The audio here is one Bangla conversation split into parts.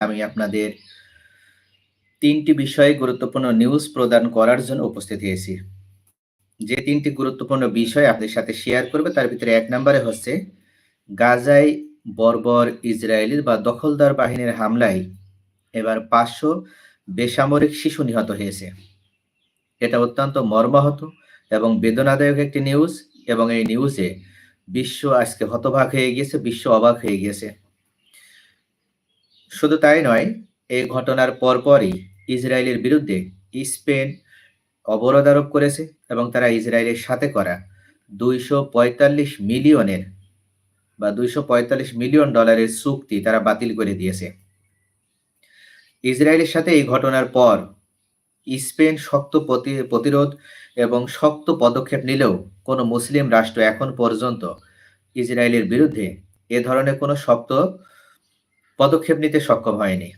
আমি আপনাদের তিনটি বিষয়ে গুরুত্বপূর্ণ নিউজ প্রদান করার জন্য উপস্থিত হয়েছি। যে তিনটি গুরুত্বপূর্ণ বিষয় আপনাদের সাথে শেয়ার করবে, তার ভিতরে এক নম্বরে হচ্ছে, গাজায় বর্বর ইসরায়েলি বা দখলদার বাহিনীর হামলায় এবার পাঁচশো বেসামরিক শিশু নিহত হয়েছে। এটা অত্যন্ত মর্মাহত এবং বেদনাদায়ক একটি নিউজ এবং এই নিউজে বিশ্ব আজকে হতবাক হয়ে গিয়েছে, বিশ্ব অবাক হয়ে গিয়েছে। শুধু তাই নয় এই ঘটনার পরপরই ইসরায়েলের বিরুদ্ধে স্পেন অবরোধ আরোপ করেছে এবং তারা ইসরায়েলের সাথে করা দুইশো পঁয়তাল্লিশ মিলিয়নের বা দুইশো পঁয়তাল্লিশ মিলিয়ন ডলারের চুক্তি তারা বাতিল করে দিয়েছে। ইসরায়েলের সাথে এই ঘটনার পর স্পেন শক্ত প্রতিরোধ এবং শক্ত পদক্ষেপ নিলেও কোনো মুসলিম রাষ্ট্র এখন পর্যন্ত ইসরায়েলের বিরুদ্ধে এ ধরনের কোনো শক্ত পদক্ষেপ নিতে সক্ষম হয়নি।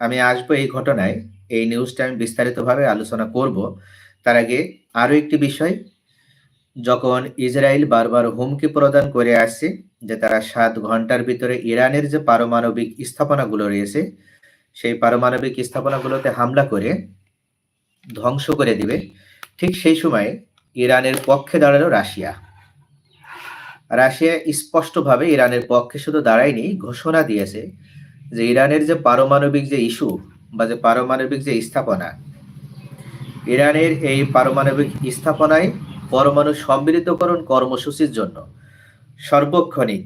আমি আসব এই ঘটনায়, এই নিউজটা আমি বিস্তারিতভাবে আলোচনা করব। তার আগে আরও একটি বিষয়, যখন ইসরায়েল বারবার হুমকি প্রদান করে আসছে যে তারা সাত ঘণ্টার ভিতরে ইরানের যে পারমাণবিক স্থাপনাগুলো রয়েছে, সেই পারমাণবিক স্থাপনাগুলোতে হামলা করে ধ্বংস করে দিবে, ঠিক সেই সময় ইরানের পক্ষে দাঁড়াল রাশিয়া। রাশিয়া স্পষ্টভাবে ইরানের পক্ষে শুধু দাঁড়ায়নি ঘোষণা দিয়েছে যে ইরানের যে পারমাণবিক যে ইস্যু বা যে পারমাণবিক যে স্থাপনা, ইরানের এই পারমাণবিক স্থাপনায় পরমাণু সম্মিলিতকরণ কর্মসূচির জন্য সর্বক্ষণিক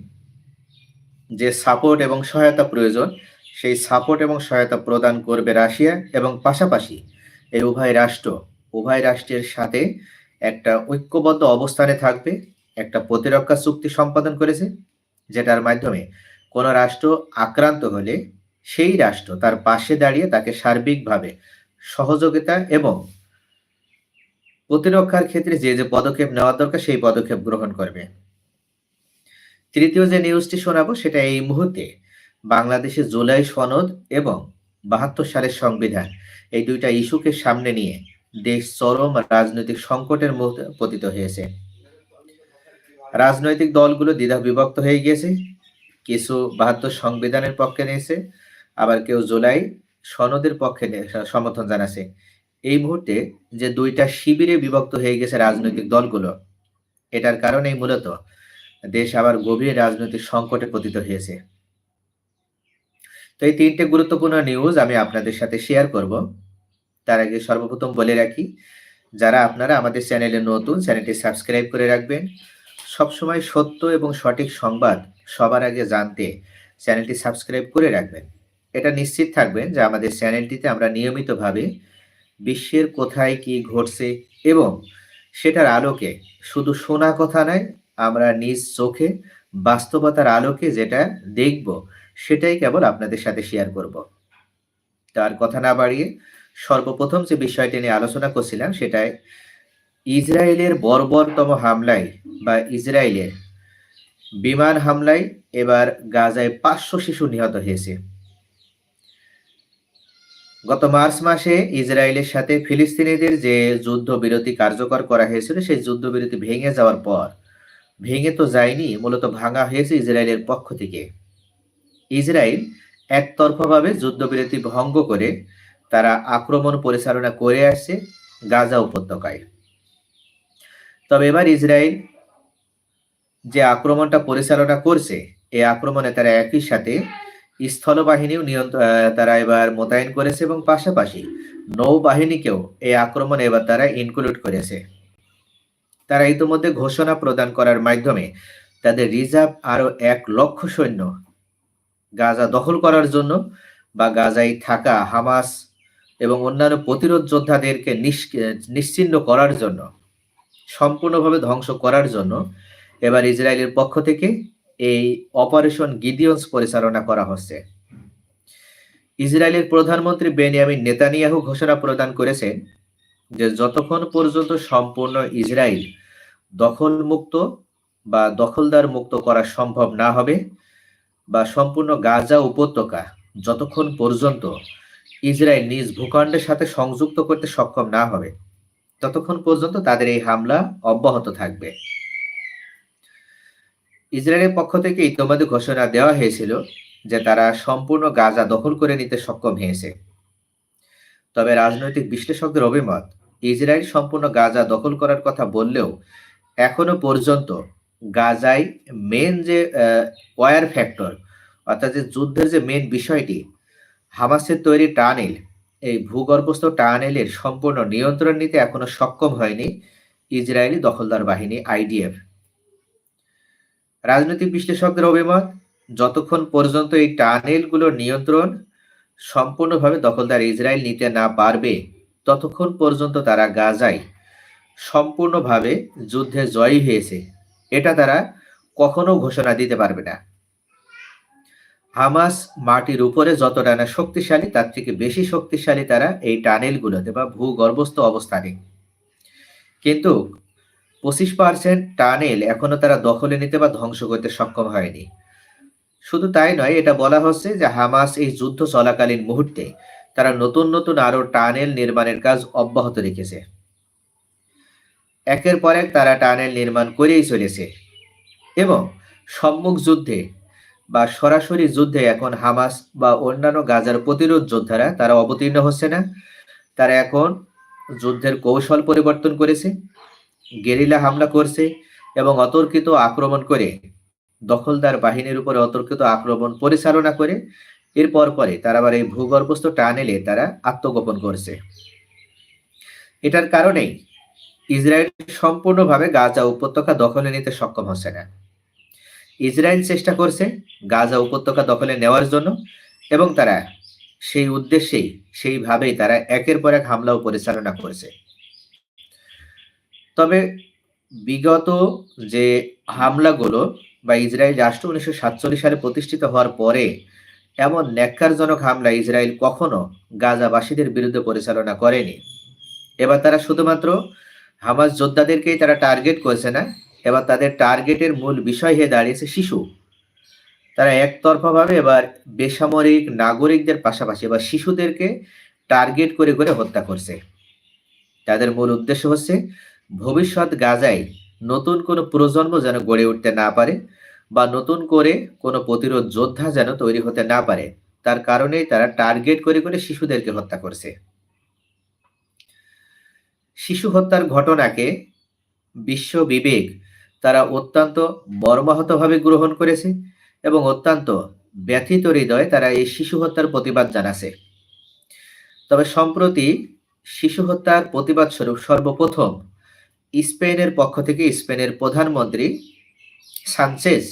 যে সাপোর্ট এবং সহায়তা প্রয়োজন, সেই সাপোর্ট এবং সহায়তা প্রদান করবে রাশিয়া এবং পাশাপাশি এই উভয় রাষ্ট্র, উভয় রাষ্ট্রের সাথে একটা ঐক্যবদ্ধ অবস্থানে থাকবে। একটা প্রতিরক্ষা চুক্তি সম্পাদন করেছে, যেটার মাধ্যমে কোনো রাষ্ট্র আক্রান্ত হলে সেই রাষ্ট্র তার পাশে দাঁড়িয়ে তাকে সার্বিকভাবে সহযোগিতা এবং প্রতিরক্ষার ক্ষেত্রে যে যে পদক্ষেপ নেওয়া দরকার সেই পদক্ষেপ গ্রহণ করবে। তৃতীয় যে নিউজটি শোনাবো সেটা এই মুহূর্তে বাংলাদেশে জুলাই সনদ এবং বাহাত্তর সালের সংবিধান, এই দুইটা ইস্যুকে সামনে নিয়ে দেশ চরম রাজনৈতিক সংকটের মধ্যে পতিত হয়েছে। রাজনৈতিক দলগুলো দ্বিধা বিভক্ত হয়ে গিয়েছে। কিছু বাহাত্তর সংবিধানের পক্ষে নিয়েছে, আবার কেউ জুলাই সনদের পক্ষে সমর্থন জানাছে এই মুহূর্তে যে দুইটা শিবিরে বিভক্ত হয়ে গেছে রাজনৈতিক দলগুলো, এটার কারণেই মূলত দেশ আবার গভীর রাজনৈতিক সংকটে পতিত হয়েছে। তো এই তিনটে গুরুত্বপূর্ণ নিউজ আমি আপনাদের সাথে শেয়ার করব। তার আগে সর্বপ্রথম বলে রাখি, যারা আপনারা আমাদের চ্যানেলে নতুন চ্যানেলটি সাবস্ক্রাইব করে রাখবেন। সবসময় সত্য এবং সঠিক সংবাদ সবার আগে জানতে চ্যানেলটি সাবস্ক্রাইব করে রাখবেন। এটা নিশ্চিত থাকবেন যে আমাদের চ্যানেলটিতে আমরা নিয়মিতভাবে বিশ্বের কোথায় কি ঘটছে এবং সেটার আলোকে শুধু শোনা কথা নয়, আমরা নিজ চোখে বাস্তবতার আলোকে যেটা দেখব, সেটাই কেবল আপনাদের সাথে শেয়ার করব। তার কথা না বাড়িয়ে সর্বপ্রথম যে বিষয়টি নিয়ে আলোচনা করছিলাম, সেটাই ইসরায়েলের বর্বরতম হামলায় বা ইসরায়েলের বিমান হামলায় এবার গাজায় পাঁচশো শিশু নিহত হয়েছে। গত মার্চ মাসে ইসরায়েলের সাথে ফিলিস্তিনিদের যে যুদ্ধবিরতি কার্যকর করা হয়েছিল, সেই যুদ্ধবিরতি ভেঙে যাওয়ার পর ভেঙে তো যায়নি, মূলত ভাঙা হয়েছে ইসরায়েলের পক্ষ থেকে। ইসরায়েল একতরফাভাবে যুদ্ধবিরতি ভঙ্গ করে তারা আক্রমণ পরিচালনা করে আসছে গাজা উপত্যকায়। তবে এবার ইসরায়েল যে আক্রমণটা পরিচালনা করছে, এই আক্রমণে তারা একই সাথে স্থলবাহিনীও নিয়ন্ত্রণ তারা এবার মোতায়েন করেছে এবং পাশাপাশি নৌবাহিনীকেও এই আক্রমণে এবার তারা ইনক্লুড করেছে। তারা ইতিমধ্যে ঘোষণা প্রদান করার মাধ্যমে তাদের রিজার্ভ আরও এক লক্ষ সৈন্য গাজা দখল করার জন্য বা গাজায় থাকা হামাস এবং অন্যান্য প্রতিরোধ যোদ্ধাদেরকে নিশ্চিন্ন করার জন্য সম্পূর্ণভাবে ধ্বংস করার জন্য এবার ইসরায়েলের পক্ষ থেকে এই অপারেশন গিদিয়ন্স পরিচালনা করা হচ্ছে। ইসরায়েলের প্রধানমন্ত্রী বেনিয়ামিন নেতানিয়াহু ঘোষণা প্রদান করেছেন যে যতক্ষণ পর্যন্ত সম্পূর্ণ ইসরায়েল দখল মুক্ত বা দখলদার মুক্ত করা সম্ভব না হবে বা সম্পূর্ণ গাজা উপত্যকা যতক্ষণ পর্যন্ত ইসরায়েল নিজ ভূখণ্ডের সাথে সংযুক্ত করতে সক্ষম না হবে ততক্ষণ পর্যন্ত তাদের এই হামলা অব্যাহত থাকবে। ইসরায়েলের পক্ষ থেকে ইতিমধ্যে ঘোষণা দেওয়া হয়েছিল যে তারা সম্পূর্ণ গাজা দখল করে নিতে সক্ষম হয়েছে। তবে রাজনৈতিক বিশ্লেষকদের অভিমত, ইসরায়েল সম্পূর্ণ গাজা দখল করার কথা বললেও এখনও পর্যন্ত গাজায় মেন যে ওয়ার ফ্যাক্টর অর্থাৎ যে যুদ্ধের যে মেন বিষয়টি, হামাসের তৈরি টানেল এই ভূগর্ভস্থ টানেলের সম্পূর্ণ নিয়ন্ত্রণ নিতে এখনও সক্ষম হয়নি ইসরায়েলি দখলদার বাহিনী, আইডিএফ। রাজনৈতিক বিশ্লেষকদের অভিমত, যতক্ষণ পর্যন্ত এই টানেলগুলোর নিয়ন্ত্রণ সম্পূর্ণভাবে দখলদার ইসরায়েল নিতে না পারবে, ততক্ষণ পর্যন্ত তারা গাজায় সম্পূর্ণভাবে যুদ্ধে জয়ী হয়েছে। এটা তারা কখনো ঘোষণা দিতে পারবে না। হামাস মাটির উপরে যতটা না শক্তিশালী, তার থেকে বেশি শক্তিশালী তারা এই টানেলগুলোতে বা ভূগর্ভস্থ অবস্থানে। কিন্তু পঁচিশ পার্সেন্ট টানেল এখনও তারা দখলে নিতে বা ধ্বংস করতে সক্ষম হয়নি। শুধু তাই নয়, এটা বলা হচ্ছে যে হামাস এই যুদ্ধ চলাকালীন মুহূর্তে তারা নতুন নতুন আরও টানেল নির্মাণের কাজ অব্যাহত রেখেছে। একের পর এক তারা টানেল নির্মাণ করেই চলেছে এবং সম্মুখ যুদ্ধে বা সরাসরি যুদ্ধে এখন হামাস বা অন্যান্য গাজার প্রতিরোধ যোদ্ধারা তারা অবতীর্ণ হচ্ছে না। তারা এখন যুদ্ধের কৌশল পরিবর্তন করেছে, গেরিলা হামলা করছে এবং অতর্কিত আক্রমণ করে, দখলদার বাহিনীর উপরে অতর্কিত আক্রমণ পরিচালনা করে, এরপর পরে তারা আবার এই ভূগর্ভস্থ টানেলে তারা আত্মগোপন করছে। এটার কারণেই ইসরায়েল সম্পূর্ণভাবে গাজা উপত্যকা দখলে নিতে সক্ষম হচ্ছে না। ইসরায়েল চেষ্টা করছে গাজা উপত্যকা দখলে নেওয়ার জন্য এবং তারা সেই উদ্দেশ্যেই, সেইভাবেই তারা একের পর এক হামলাও পরিচালনা করেছে। তবে বিগত যে হামলাগুলো বা ইসরায়েল রাষ্ট্র উনিশশো সাতচল্লিশ সালে প্রতিষ্ঠিত হওয়ার পরে এমন ন্যাক্কারজনক হামলা ইসরায়েল কখনো গাজাবাসীদের বিরুদ্ধে পরিচালনা করেনি। এবার তারা শুধুমাত্র হামাস যোদ্ধাদেরকেই তারা টার্গেট করেছে না এবার তাদের টার্গেটের মূল বিষয় হয়ে দাঁড়িয়েছে শিশু। তারা একতরফাভাবে এবার বেসামরিক নাগরিকদের পাশাপাশি এবার শিশুদেরকে টার্গেট করে করে হত্যা করছে। তাদের মূল উদ্দেশ্য হচ্ছে, ভবিষ্যৎ গাজায় নতুন কোনো প্রজন্ম যেন গড়ে উঠতে না পারে বা নতুন করে কোনো প্রতিরোধ যোদ্ধা যেন তৈরি হতে না পারে। তার কারণেই তারা টার্গেট করে করে শিশুদেরকে হত্যা করছে। শিশু হত্যার ঘটনাকে বিশ্ব বিবেক তারা অত্যন্ত মর্মাহতভাবে গ্রহণ করেছে এবং অত্যন্ত ব্যথিত হৃদয় তারা এই শিশু হত্যার প্রতিবাদ জানাছে। তবে সম্প্রতি শিশু হত্যার প্রতিবাদ স্বরূপ সর্বপ্রথম স্পেনের পক্ষ থেকে স্পেনের প্রধানমন্ত্রী সানচেজ,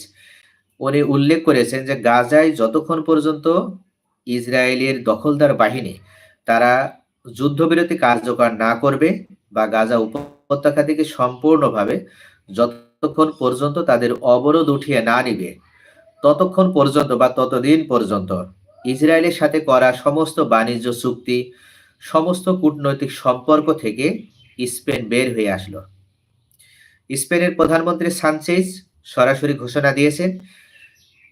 উনি উল্লেখ করেছেন যে গাজায় যতক্ষণ পর্যন্ত ইসরায়েলের দখলদার বাহিনী তারা যুদ্ধবিরতি কার্যকর না করবে বা গাজা উপত্যকা থেকে সম্পূর্ণভাবে যতক্ষণ পর্যন্ত তাদের অবরোধ উঠিয়ে না নিবে। ততক্ষণ পর্যন্ত বা ততদিন পর্যন্ত ইসরায়েলের সাথে করা সমস্ত বাণিজ্য চুক্তি, সমস্ত কূটনৈতিক সম্পর্ক থেকে স্পেন বের হয়ে আসলো। স্পেনের প্রধানমন্ত্রী সানচেজ সরাসরি ঘোষণা দিয়েছেন,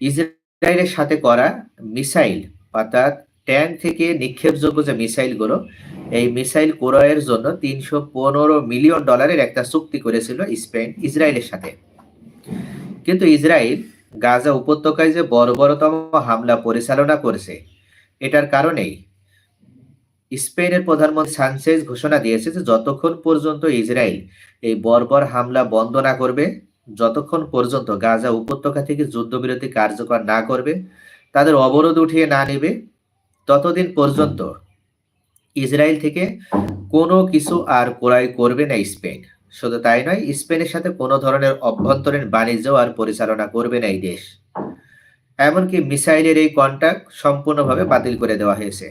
ইসরায়েলের সাথে করা মিসাইল, অর্থাৎ ট্যাঙ্ক থেকে নিক্ষেপযোগ্য যে মিসাইলগুলো এই মিসাইল ক্রয়ের জন্য তিনশো পনেরো মিলিয়ন ডলারের একটা চুক্তি করেছিল স্পেন, ইসরায়েলের সাথে। কিন্তু ইসরায়েল গাজা উপত্যকায় যে বড় বড়তম হামলা পরিচালনা করেছে, এটার কারণেই স্পেনের প্রধানমন্ত্রী সানসেজ ঘোষণা দিয়েছে যে যতক্ষণ পর্যন্ত ইসরায়েল এই বর্বর হামলা বন্ধ না করবে, যতক্ষণ পর্যন্ত গাজা উপত্যকা থেকে যুদ্ধবিরতি কার্যকর না করবে, তাদের অবরোধ উঠিয়ে না নেবে, ততদিন পর্যন্ত ইসরায়েল থেকে কোনো কিছু আর ক্রয় করবে না স্পেন। শুধু তাই নয়, স্পেনের সাথে কোনো ধরনের অভ্যন্তরীণ বাণিজ্য আর পরিচালনা করবে না এই দেশ। এমনকি মিসাইলের এই কন্ট্যাক্ট সম্পূর্ণভাবে বাতিল করে দেওয়া হয়েছে।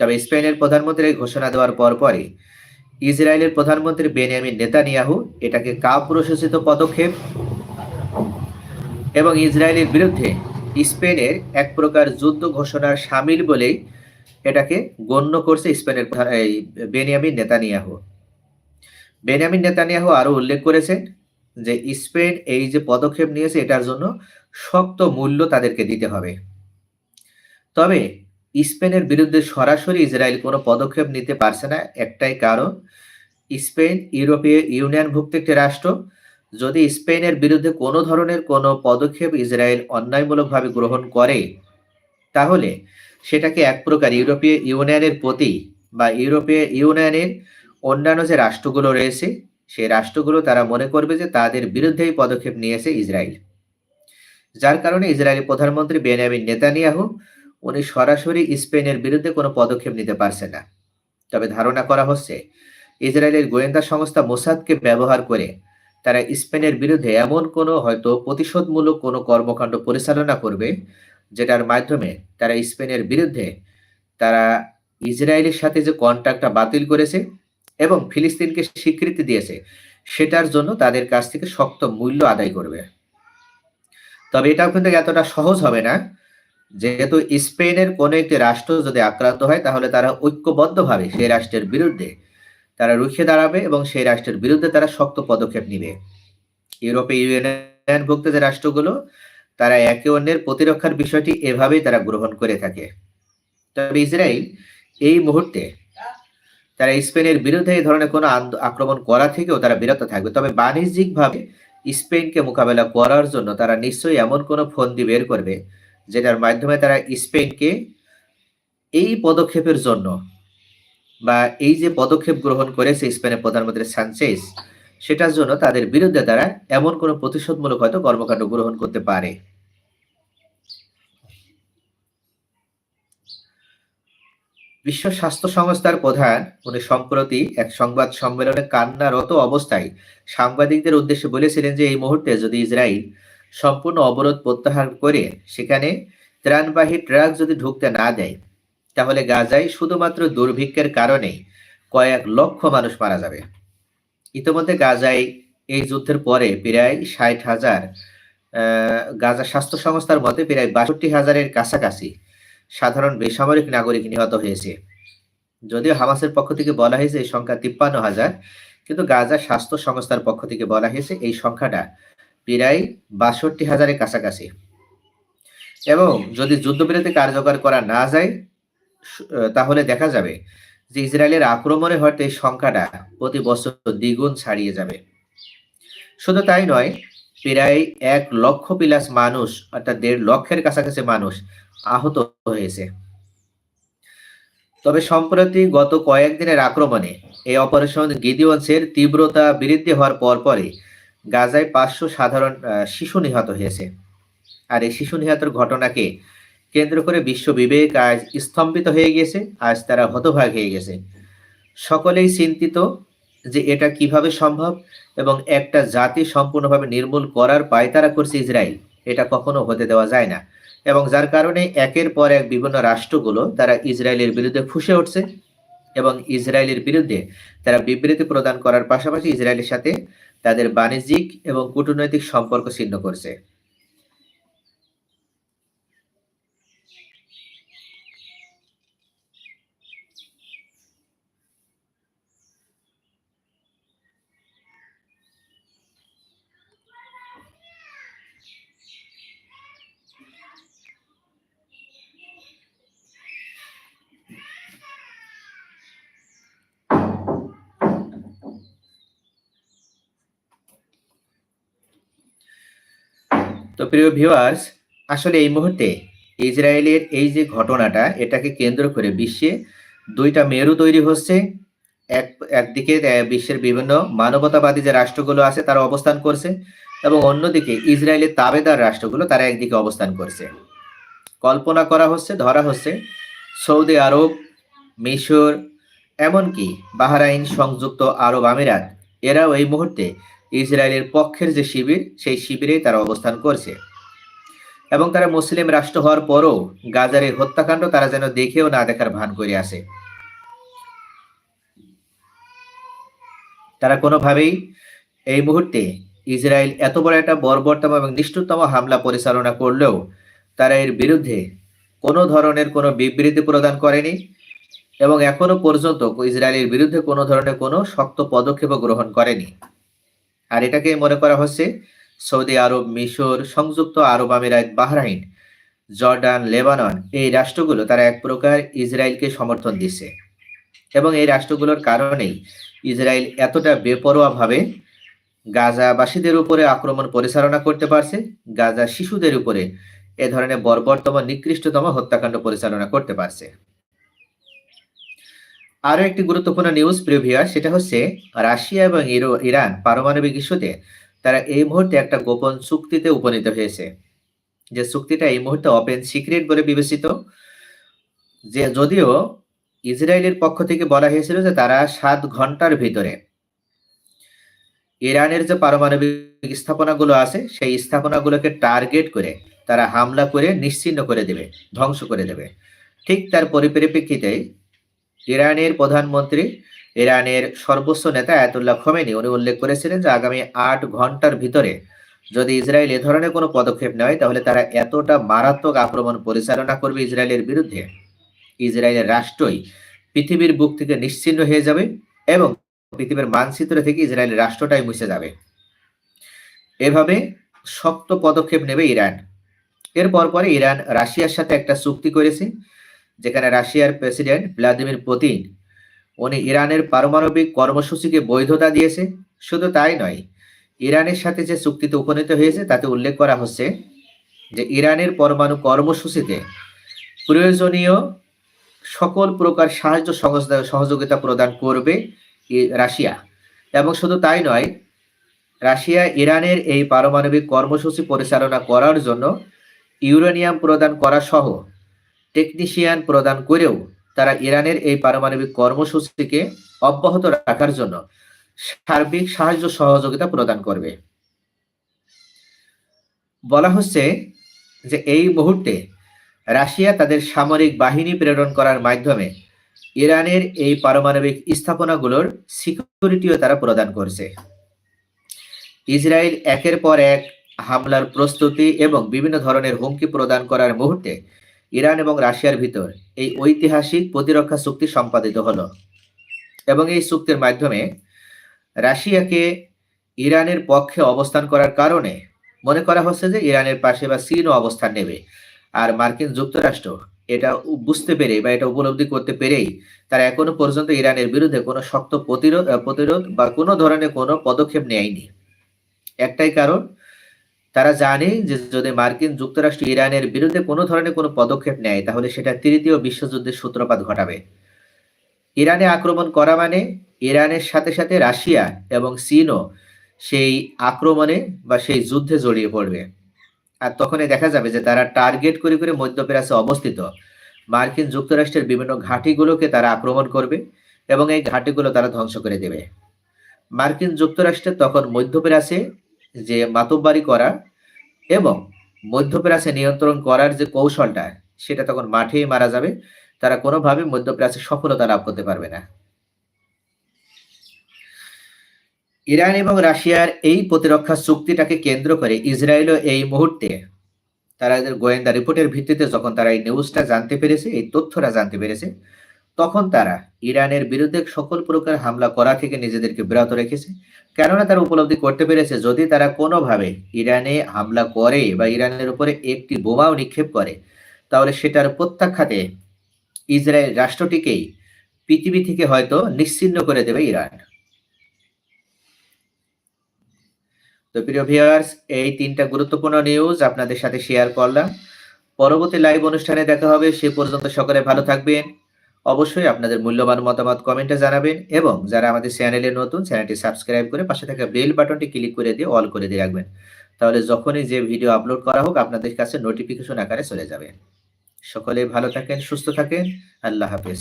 তবে স্পেনের প্রধানমন্ত্রী ঘোষণা দেওয়ার পর পরই ইসরায়েলের প্রধানমন্ত্রী বেনিয়ামিন নেতানিয়াহু এটাকে প্রশাসিত পদক্ষেপ এবং ইসরায়েলের বিরুদ্ধে স্পেনের এক প্রকার যুদ্ধ ঘোষণার সামিল বলেই এটাকে গণ্য করছে স্পেনের এই বেনিয়ামিন নেতানিয়াহু। বেনিয়ামিন নেতানিয়াহু আরও উল্লেখ করেছেন যে স্পেন এই যে পদক্ষেপ নিয়েছে এটার জন্য শক্ত মূল্য তাদেরকে দিতে হবে। তবে স্পেনের বিরুদ্ধে সরাসরি ইসরায়েল কোনো পদক্ষেপ নিতে পারছে না, একটাই কারণ স্পেন ইউরোপীয় ইউনিয়নভুক্ত একটি রাষ্ট্র। যদি স্পেনের বিরুদ্ধে কোনো ধরনের কোনো পদক্ষেপ ইসরায়েল অন্যায়মূলকভাবে গ্রহণ করে, তাহলে সেটাকে এক প্রকার ইউরোপীয় ইউনিয়নের প্রতি বা ইউরোপীয় ইউনিয়নের অন্যান্য যে রাষ্ট্রগুলো রয়েছে, সেই রাষ্ট্রগুলো তারা মনে করবে যে তাদের বিরুদ্ধেই পদক্ষেপ নিয়েছে ইসরায়েল। যার কারণে ইসরায়েলের প্রধানমন্ত্রী বেনিয়ামিন নেতানিয়াহু, উনি সরাসরি স্পেনের বিরুদ্ধে কোনো পদক্ষেপ নিতে পারছে না। তবে ধারণা করা হচ্ছে, ইসরায়েলের গোয়েন্দা সংস্থা মোসাদকে ব্যবহার করে তারা স্পেনের বিরুদ্ধে এমন কোনো হয়তো প্রতিশোধমূলক কোনো কর্মকাণ্ড পরিচালনা করবে যেটার মাধ্যমে তারা স্পেনের বিরুদ্ধে তারা ইসরায়েলের সাথে যে কন্ট্রাক্টটা বাতিল করেছে এবং ফিলিস্তিনকে স্বীকৃতি দিয়েছে, সেটার জন্য তাদের কাছ থেকে শক্ত মূল্য আদায় করবে। তবে এটাও কিন্তু এতটা সহজ হবে না, যেহেতু স্পেনের কোনো একটি রাষ্ট্র যদি আক্রান্ত হয়, তাহলে তারা ঐক্যবদ্ধভাবে সেই রাষ্ট্রের বিরুদ্ধে তারা রুখে দাঁড়াবে এবং সেই রাষ্ট্রের বিরুদ্ধে তারা শক্ত পদক্ষেপ নিবে। ইউরোপীয় ইউনিয়নভুক্ত যে রাষ্ট্রগুলো তারা একে অন্যের প্রতিরক্ষার বিষয়টি এভাবেই তারা গ্রহণ করে থাকে। তবে ইসরায়েল এই মুহূর্তে তারা স্পেনের বিরুদ্ধে এই ধরনের কোনো আক্রমণ করা থেকেও তারা বিরত থাকবে। তবে বাণিজ্যিকভাবে স্পেনকে মোকাবেলা করার জন্য তারা নিশ্চয়ই এমন কোনো ফন্দি বের করবে, যেটার মাধ্যমে তারা স্পেনকে এই পদক্ষেপের জন্য বা এই যে পদক্ষেপ গ্রহণ করেছে স্পেনের প্রধানমন্ত্রী সানচেস সেটার জন্য তাদের বিরুদ্ধে তারা এমন কোনো প্রতিশোধমূলক হয়তো কর্মকাণ্ড গ্রহণ করতে পারে। বিশ্ব স্বাস্থ্য সংস্থার প্রধান উনি সম্প্রতি এক সংবাদ সম্মেলনে কান্নারত অবস্থায় সাংবাদিকদের উদ্দেশ্যে বলেছিলেন যে, এই মুহূর্তে যদি ইসরায়েল সম্পূর্ণ অবরোধ প্রত্যাহার করে সেখানে ত্রাণবাহী ট্রাক যদি ঢুকতে না দেয়, তাহলে গাজায় শুধুমাত্র দুর্ভিক্ষের কারণে কয়েক লক্ষ মানুষ মারা যাবে। ইতিমধ্যে গাজায় এই যুদ্ধের পরে প্রায় ষাট হাজার গাজা স্বাস্থ্য সংস্থার মতে প্রায় বাষট্টি হাজারের কাছাকাছি সাধারণ বেসামরিক নাগরিক নিহত হয়েছে। যদিও হামাসের পক্ষ থেকে বলা হয়েছে এই সংখ্যা তিপ্পান্ন হাজার, কিন্তু গাজা স্বাস্থ্য সংস্থার পক্ষ থেকে বলা হয়েছে এই সংখ্যাটা প্রায় বাষট্টি হাজারের কাছাকাছি। এবং যদি যুদ্ধবিরতি কার্যকর করা না যায় তাহলে দেখা যাবে যে ইসরায়েলের আক্রমণে হয়তো এই সংখ্যাটা প্রতি বছর দ্বিগুণ ছাড়িয়ে যাবে। শুধু তাই নয়, প্রায় এক লক্ষ প্লাস মানুষ, অর্থাৎ দেড় লক্ষের কাছাকাছি মানুষ আহত হয়েছে। তবে সম্প্রতি গত কয়েকদিনের আক্রমণে এই অপারেশন গিদিওয়ান্সের তীব্রতা বৃদ্ধি হওয়ার পর পরে গাজায় পাঁচশো সাধারণ শিশু নিহত হয়েছে। আর এই শিশু নিহতের ঘটনাকে কেন্দ্র করে বিশ্ব বিবেক আজ স্তম্ভিত হয়ে গেছে আজ তারা হতভাগ হয়ে গেছে। সকলেই চিন্তিত যে এটা কীভাবে সম্ভব এবং একটা জাতি সম্পূর্ণভাবে নির্মূল করার পায়তারা করছে ইসরায়েল, এটা কখনো হতে দেওয়া যায় না। এবং যার কারণে একের পর এক বিভিন্ন রাষ্ট্রগুলো তারা ইসরায়েলের বিরুদ্ধে ফুসে উঠছে এবং ইসরায়েলের বিরুদ্ধে তারা বিবৃতি প্রদান করার পাশাপাশি ইসরায়েলের সাথে তাদের বাণিজ্যিক এবং কূটনৈতিক সম্পর্ক ছিন্ন করছে। তো প্রিয় ভিউয়ার্স আসলে এই মুহূর্তে ইসরায়েলের এই যে ঘটনাটা, এটাকে কেন্দ্র করে বিশ্বে দুইটা মেরু তৈরি হচ্ছে। এক, একদিকে বিশ্বের বিভিন্ন মানবতাবাদী যে রাষ্ট্রগুলো আছে, তারা অবস্থান করছে এবং অন্যদিকে ইসরায়েলের তাবেদার রাষ্ট্রগুলো, তারা একদিকে অবস্থান করছে। কল্পনা করা হচ্ছে, ধরা হচ্ছে সৌদি আরব, মিশর, এমনকি বাহরাইন সংযুক্ত আরব আমিরাত, এরাও এই মুহূর্তে ইসরায়েলের পক্ষের যে শিবির, সেই শিবিরেই তারা অবস্থান করছে। এবং তারা মুসলিম রাষ্ট্র হওয়ার পরও গাজার এই হত্যাকাণ্ড তারা যেন দেখেও না দেখার ভান করে আসে তারা কোনোভাবেই এই মুহূর্তে ইসরায়েল এত বড় একটা বর্বরতম এবং নিষ্ঠুরতম হামলা পরিচালনা করলেও তারা এর বিরুদ্ধে কোনো ধরনের কোনো বিবৃতি প্রদান করেনি এবং এখনও পর্যন্ত ইসরায়েলের বিরুদ্ধে কোনো ধরনের কোনো শক্ত পদক্ষেপ গ্রহণ করেনি। আর এটাকে মনে করা হচ্ছে সৌদি আরব, মিশর, সংযুক্ত আরব আমিরাত, বাহরাইন, জর্ডান, লেবানন এই রাষ্ট্রগুলো তারা এক প্রকার ইসরায়েলকে সমর্থন দিচ্ছে। এবং এই রাষ্ট্রগুলোর কারণেই ইসরায়েল এতটা বেপরোয়াভাবে গাজাবাসীদের উপরে আক্রমণ পরিচালনা করতে পারছে, গাজা শিশুদের উপরে এ ধরনের বর্বরতম, নিকৃষ্টতম হত্যাকাণ্ড পরিচালনা করতে পারছে। আরও একটি গুরুত্বপূর্ণ নিউজ প্রিভিয়ার সেটা হচ্ছে রাশিয়া এবং ইরান পারমাণবিক ইস্যুতে তারা এই মুহূর্তে একটা গোপন চুক্তিতে উপনীত হয়েছে। যে চুক্তিটা এই মুহূর্তে ওপেন সিক্রেট বলে বিবেচিত। যে যদিও ইসরায়েলের পক্ষ থেকে বলা হয়েছিল যে তারা সাত ঘণ্টার ভিতরে ইরানের যে পারমাণবিক স্থাপনাগুলো আছে, সেই স্থাপনাগুলোকে টার্গেট করে তারা হামলা করে নিশ্চিন্ন করে দেবে, ধ্বংস করে দেবে। ঠিক তার পরিপ্রেক্ষিতে ইরানের প্রধানমন্ত্রী, ইরানের সর্বোচ্চ নেতা আয়াতুল্লাহ খমেনি, উনি উল্লেখ করেছিলেন যে আগামী আট ঘণ্টার ভিতরে যদি ইসরায়েল এ ধরনের কোনো পদক্ষেপ নেয়, তাহলে তারা এতটা মারাত্মক আক্রমণ পরিচালনা করবে ইসরায়েলের বিরুদ্ধে। ইসরায়েলের রাষ্ট্রই পৃথিবীর বুক থেকে নিশ্চিন্ন হয়ে যাবে এবং পৃথিবীর মানচিত্র থেকে ইসরায়েলের রাষ্ট্রটাই মুছে যাবে। এভাবে শক্ত পদক্ষেপ নেবে ইরান। এরপর পরে ইরান রাশিয়ার সাথে একটা চুক্তি করেছে যেখানে রাশিয়ার প্রেসিডেন্ট ভ্লাদিমির পুতিন, উনি ইরানের পারমাণবিক কর্মসূচিকে বৈধতা দিয়েছে। শুধু তাই নয়, ইরানের সাথে যে চুক্তিতে উপনীত হয়েছে, তাতে উল্লেখ করা হচ্ছে যে ইরানের পরমাণু কর্মসূচিতে প্রয়োজনীয় সকল প্রকার সাহায্য সহযোগিতা প্রদান করবে রাশিয়া। এবং শুধু তাই নয়, রাশিয়া ইরানের এই পারমাণবিক কর্মসূচি পরিচালনা করার জন্য ইউরেনিয়াম প্রদান করা সহ টেকনিশিয়ান প্রদান করেও তারা ইরানের এই পারমাণবিক কর্মসূচিকে অব্যাহত রাখার জন্য সার্বিক সাহায্য সহযোগিতা প্রদান করবে। বলা হচ্ছে যে এই মুহূর্তে রাশিয়া তাদের সামরিক বাহিনী প্রেরণ করার মাধ্যমে ইরানের এই পারমাণবিক স্থাপনাগুলোর সিকিউরিটিও তারা প্রদান করছে। ইসরায়েল একের পর এক হামলার প্রস্তুতি এবং বিভিন্ন ধরনের হুমকি প্রদান করার মুহূর্তে ইরান এবং রাশিয়ার ভিতর এই ঐতিহাসিক প্রতিরক্ষা চুক্তি সম্পাদিত হলো এবং এই চুক্তির মাধ্যমে রাশিয়াকে ইরানের পক্ষে অবস্থান করার কারণে মনে করা হচ্ছে যে ইরানের পাশে বা চীনও অবস্থান নেবে। আর মার্কিন যুক্তরাষ্ট্র এটা বুঝতে পেরে বা এটা উপলব্ধি করতে পেরেই তারা এখনও পর্যন্ত ইরানের বিরুদ্ধে কোনো শক্ত প্রতিরোধ প্রতিরোধ বা কোনো ধরনের কোনো পদক্ষেপ নেয়নি। একটাই কারণ তারা জানে যে যদি মার্কিন যুক্তরাষ্ট্র ইরানের বিরুদ্ধে কোনো ধরনের কোনো পদক্ষেপ নেয়, তাহলে সেটা তৃতীয় বিশ্বযুদ্ধের সূত্রপাত ঘটাবে। ইরানে আক্রমণ করা মানে ইরানের সাথে সাথে রাশিয়া এবং চীনও সেই আক্রমণে বা সেই যুদ্ধে জড়িয়ে পড়বে। আর তখনই দেখা যাবে যে তারা টার্গেট করে করে মধ্যপ্রাচ্যে অবস্থিত। মার্কিন যুক্তরাষ্ট্রের বিভিন্ন ঘাঁটিগুলোকে তারা আক্রমণ করবে এবং এই ঘাঁটিগুলো তারা ধ্বংস করে দেবে। মার্কিন যুক্তরাষ্ট্রের তখন মধ্যপ্রাচ্যে যে মাতব্বারি করা এবং মধ্যপ্রাচ্যে নিয়ন্ত্রণ করার যে কৌশলটা, সেটা তখন মাঠেই মারা যাবে। তারা কোনোভাবে মধ্যপ্রাচ্যে সফলতা লাভ করতে পারবে না। ইরান এবং রাশিয়ার এই প্রতিরক্ষা চুক্তিটাকে কেন্দ্র করে ইসরায়েলও এই মুহূর্তে তারা গোয়েন্দা রিপোর্টের ভিত্তিতে যখন তারা এই নিউজটা জানতে পেরেছে, এই তথ্যটা জানতে পেরেছে তখন তারা ইরানের বিরুদ্ধে সকল প্রকার হামলা করা থেকে নিজেদেরকে বিরত রেখেছে। কেননা তারা উপলব্ধি করতে পেরেছে, যদি তারা কোনোভাবে ইরানে হামলা করে বা ইরানের উপরে একটি বোমাও নিক্ষেপ করে, তাহলে সেটার প্রত্যাখ্যাতে ইসরায়েল রাষ্ট্রটিকেই পৃথিবী থেকে হয়তো নিশ্চিন্ন করে দেবে ইরান। তো প্রিয় ভিউয়ার্স, এই তিনটা গুরুত্বপূর্ণ নিউজ আপনাদের সাথে শেয়ার করলাম। পরবর্তী লাইভ অনুষ্ঠানে দেখা হবে, সে পর্যন্ত সকলে ভালো থাকবেন। অবশ্যই আপনাদের মূল্যবান মতামত কমেন্টে জানাবেন এবং যারা আমাদের চ্যানেলে নতুন, চ্যানেলটি সাবস্ক্রাইব করে পাশে থাকা বেল বাটনটি ক্লিক করে দিয়ে অল করে দিয়ে রাখবেন। তাহলে যখনই যে ভিডিও আপলোড করা হোক, আপনাদের কাছে নোটিফিকেশন আকারে চলে যাবে। সকলে ভালো থাকেন, সুস্থ থাকেন। আল্লাহ হাফেজ।